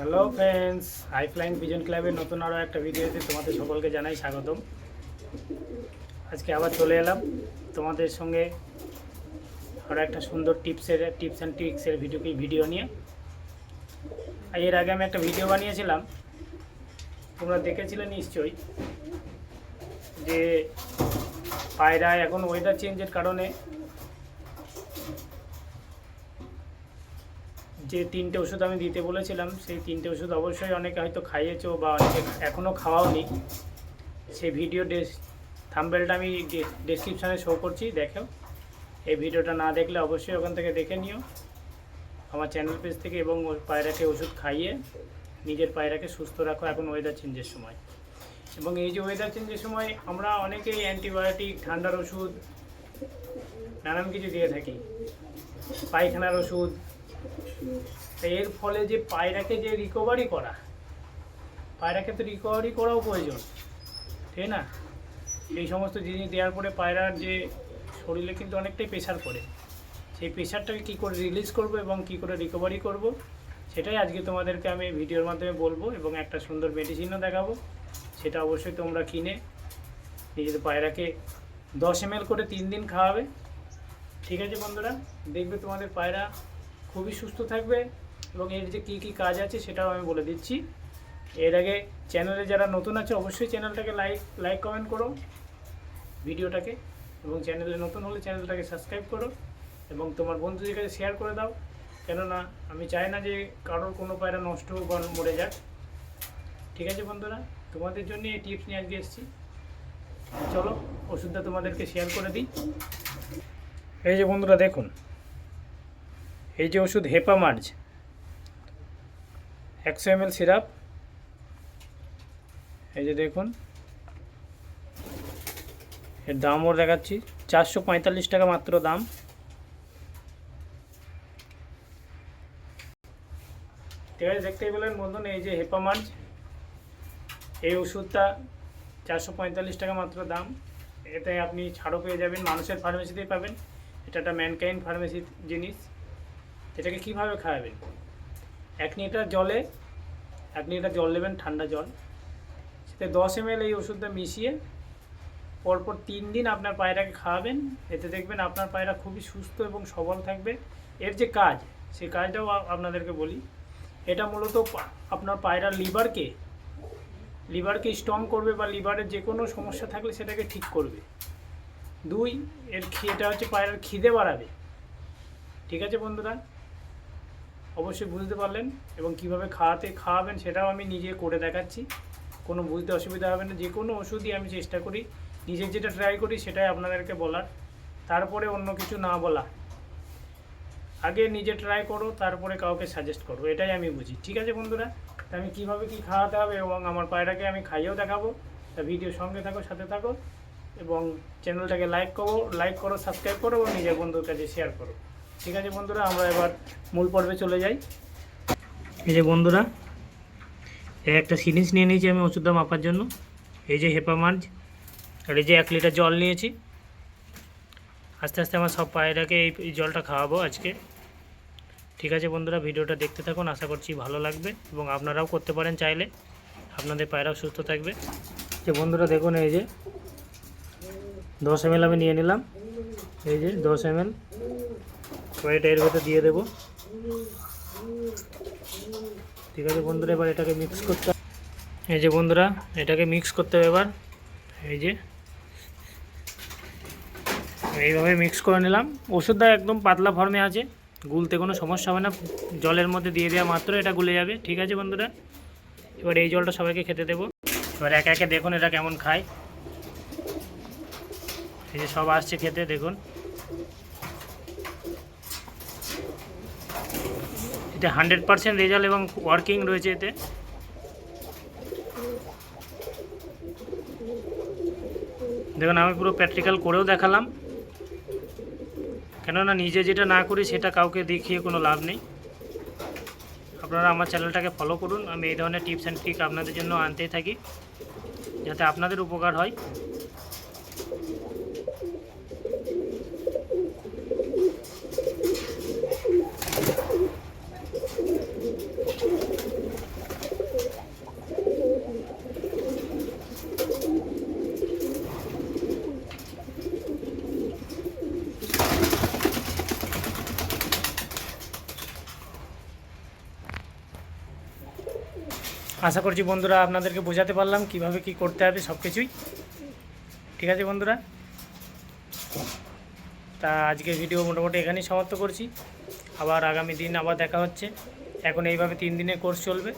Hello friends হাইফ্লাইন vision ক্লাবের নতুন আরও একটা ভিডিওতে তোমাদের সকলকে জানাই স্বাগতম। আজকে আবার চলে এলাম তোমাদের সঙ্গে আরও একটা সুন্দর টিপসের, টিপস অ্যান্ড ট্রিক্সের ভিডিও ভিডিও নিয়ে। এর আগে আমি একটা ভিডিও বানিয়েছিলাম। তোমরা দেখেছিলে নিশ্চয়ই যে পায়রা এখন ওয়েদার চেঞ্জের কারণে যে তিনটে ওষুধ আমি দিতে বলেছিলাম, সেই তিনটে ওষুধ অবশ্যই অনেকে হয়তো খাইয়েছো বা অনেকে এখনও খাওয়াওনি সেই ভিডিও ডেস থাম্বেলটা আমি ডেসক্রিপশানে শো করছি, দেখেও। এই ভিডিওটা না দেখলে অবশ্যই ওখান থেকে দেখে নিও। আমার চ্যানেল পেজ থেকে এবং পায়রাকে ওষুধ খাইয়ে নিজের পায়রাকে সুস্থ রাখো এখন ওয়েদার চেঞ্জের সময়। এবং এই যে ওয়েদার চেঞ্জের সময় আমরা অনেকেই অ্যান্টিবায়োটিক ঠান্ডার ওষুধ, নানান কিছু দিয়ে থাকি। পায়খানার ওষুধ এর ফলে যে পায়রাকে যে রিকভারি করা, পায়রাকে তো রিকভারি করাও প্রয়োজন ঠিক না? এই সমস্ত জিনিস দেওয়ার পরে পায়রার যে শরীরে কিন্তু অনেকটাই প্রেশার পড়ে। সেই প্রেশারটাকে কী করে রিলিজ করব এবং কী করে রিকভারি করব, সেটাই আজকে তোমাদেরকে আমি ভিডিওর মাধ্যমে বলব এবং একটা সুন্দর মেডিসিনও দেখাবো। সেটা অবশ্যই তোমরা কিনে নিজেদের পায়রাকে দশ এম করে তিন দিন খাওয়াবে। ঠিক আছে বন্ধুরা, দেখবে তোমাদের পায়রা খুবই সুস্থ থাকবে এবং এর যে কী কী কাজ আছে সেটাও আমি বলে দিচ্ছি। এর আগে চ্যানেলে যারা নতুন আছে, অবশ্যই চ্যানেলটাকে লাইক লাইক কমেন্ট করো ভিডিওটাকে এবং চ্যানেলে নতুন হলে চ্যানেলটাকে সাবস্ক্রাইব করো এবং তোমার বন্ধুদের কাছে শেয়ার করে দাও। কেননা আমি চাই না যে কারোর কোনো পায়রা নষ্ট বা মরে যাক। ঠিক আছে বন্ধুরা? তোমাদের জন্য এই টিপস নিয়ে আজকে এসেছি। চলো ওষুধটা তোমাদেরকে শেয়ার করে দিই। এই যে বন্ধুরা দেখুন এই যে ওষুধ হেপামার্জ, একশো এম সিরাপ, এই যে দেখুন, এর দামও দেখাচ্ছি, চারশো পঁয়তাল্লিশ টাকা মাত্র দাম। ঠিক আছে, দেখতেই পেলেন বন্ধুন, এই যে হেপামার্জ, এই ওষুধটা চারশো পঁয়তাল্লিশ টাকা মাত্র দাম। এতে আপনি ছাড়ও পেয়ে যাবেন, মানুষের ফার্মেসিতেই পাবেন। এটা একটা ম্যানকাইন্ড ফার্মেসির জিনিস। এটাকে কীভাবে খাওয়াবেন? এক লিটার জলে, এক লিটার জল নেবেন ঠান্ডা জল। সেতে দশ এম এই ওষুধটা মিশিয়ে পরপর তিন দিন আপনার পায়রাকে খাওয়াবেন। এতে দেখবেন আপনার পায়রা খুবই সুস্থ এবং সবল থাকবে। এর যে কাজ সেই কাজটাও আপনাদেরকে বলি। এটা মূলত আপনার পায়রার লিভারকে লিভারকে স্ট্রং করবে বা লিভারের যে কোনো সমস্যা থাকলে সেটাকে ঠিক করবে। দুই, এর এটা হচ্ছে পায়রার খিদে বাড়াবে। ঠিক আছে বন্ধুরা? অবশ্যই বুঝতে পারলেন এবং কীভাবে খাওয়াতে খাওয়াবেন সেটাও আমি নিজে করে দেখাচ্ছি। কোনো বুঝতে অসুবিধা হবে না। যে কোনো ওষুধই আমি চেষ্টা করি। নিজের যেটা ট্রাই করি সেটাই আপনাদেরকে বলার। তারপরে অন্য কিছু না বলা। আগে নিজে ট্রাই করো, তারপরে কাউকে সাজেস্ট করো। এটাই আমি বুঝি। ঠিক আছে বন্ধুরা? তা আমি কীভাবে কী খাওয়াতে হবে এবং আমার পায়রাকে আমি খাইয়েও দেখাবো। তা ভিডিও সঙ্গে থাকো, সাথে থাকো এবং চ্যানেলটাকে লাইক করো লাইক করো সাবস্ক্রাইব করো এবং নিজের বন্ধুর কাছে শেয়ার করো। ঠিক আছে বন্ধুরা, আমরা এবার মূল পর্বে চলে যাই। এই যে বন্ধুরা একটা সিরিঞ্জ নিয়ে নিয়েছি আমি ওষুধটা মাপার জন্য। এই যে হেপামার্জ আর এই যে এক লিটার জল নিয়েছি। আস্তে আস্তে আমার সব পায়রাকে এই এই জলটা খাওয়াবো আজকে। ঠিক আছে বন্ধুরা, ভিডিওটা দেখতে থাকুন, আশা করছি ভালো লাগবে এবং আপনারাও করতে পারেন চাইলে। আপনাদের পায়রাও সুস্থ থাকবে। যে বন্ধুরা, দেখুন এই যে দশ এম আমি নিয়ে নিলাম। এই যে দশ এম এল এটা এর ভেতর দিয়ে দেবো। ঠিক আছে বন্ধুরা, এবার এটাকে মিক্স করতে। এই যে বন্ধুরা, এটাকে মিক্স করতে হবে এবার। এই যে, এইভাবে মিক্স করে নিলাম। ওষুধটা একদম পাতলা ফর্মে আছে, গুলতে কোনো সমস্যা হবে না। জলের মধ্যে দিয়ে দেওয়া মাত্র এটা গুলে যাবে। ঠিক আছে বন্ধুরা, এবার এই জলটা সবাইকে খেতে দেবো। এবার একে একে দেখুন এটা কেমন খায়। এই যে সব আসছে খেতে, দেখুন। এটা হান্ড্রেড পার্সেন্ট রেজাল্ট এবং ওয়ার্কিং রয়েছে এতে। দেখুন, আমি পুরো প্র্যাকটিক্যাল করেও দেখালাম। কেননা নিজে যেটা না করি, সেটা কাউকে দেখিয়ে কোনো লাভ নেই। আপনারা আমার চ্যানেলটাকে ফলো করুন। আমি এই ধরনের টিপস অ্যান্ড ট্রিক আপনাদের জন্য আনতেই থাকি, যাতে আপনাদের উপকার হয়। আশা করছি বন্ধুরা আপনাদেরকে বোঝাতে পারলাম কীভাবে কি করতে হবে সব কিছুই ঠিক আছে বন্ধুরা? তা আজকে ভিডিও মোটামুটি এখানেই সমাপ্ত করছি। আবার আগামী দিন আবার দেখা হচ্ছে। এখন এইভাবে তিন দিনের কোর্স চলবে।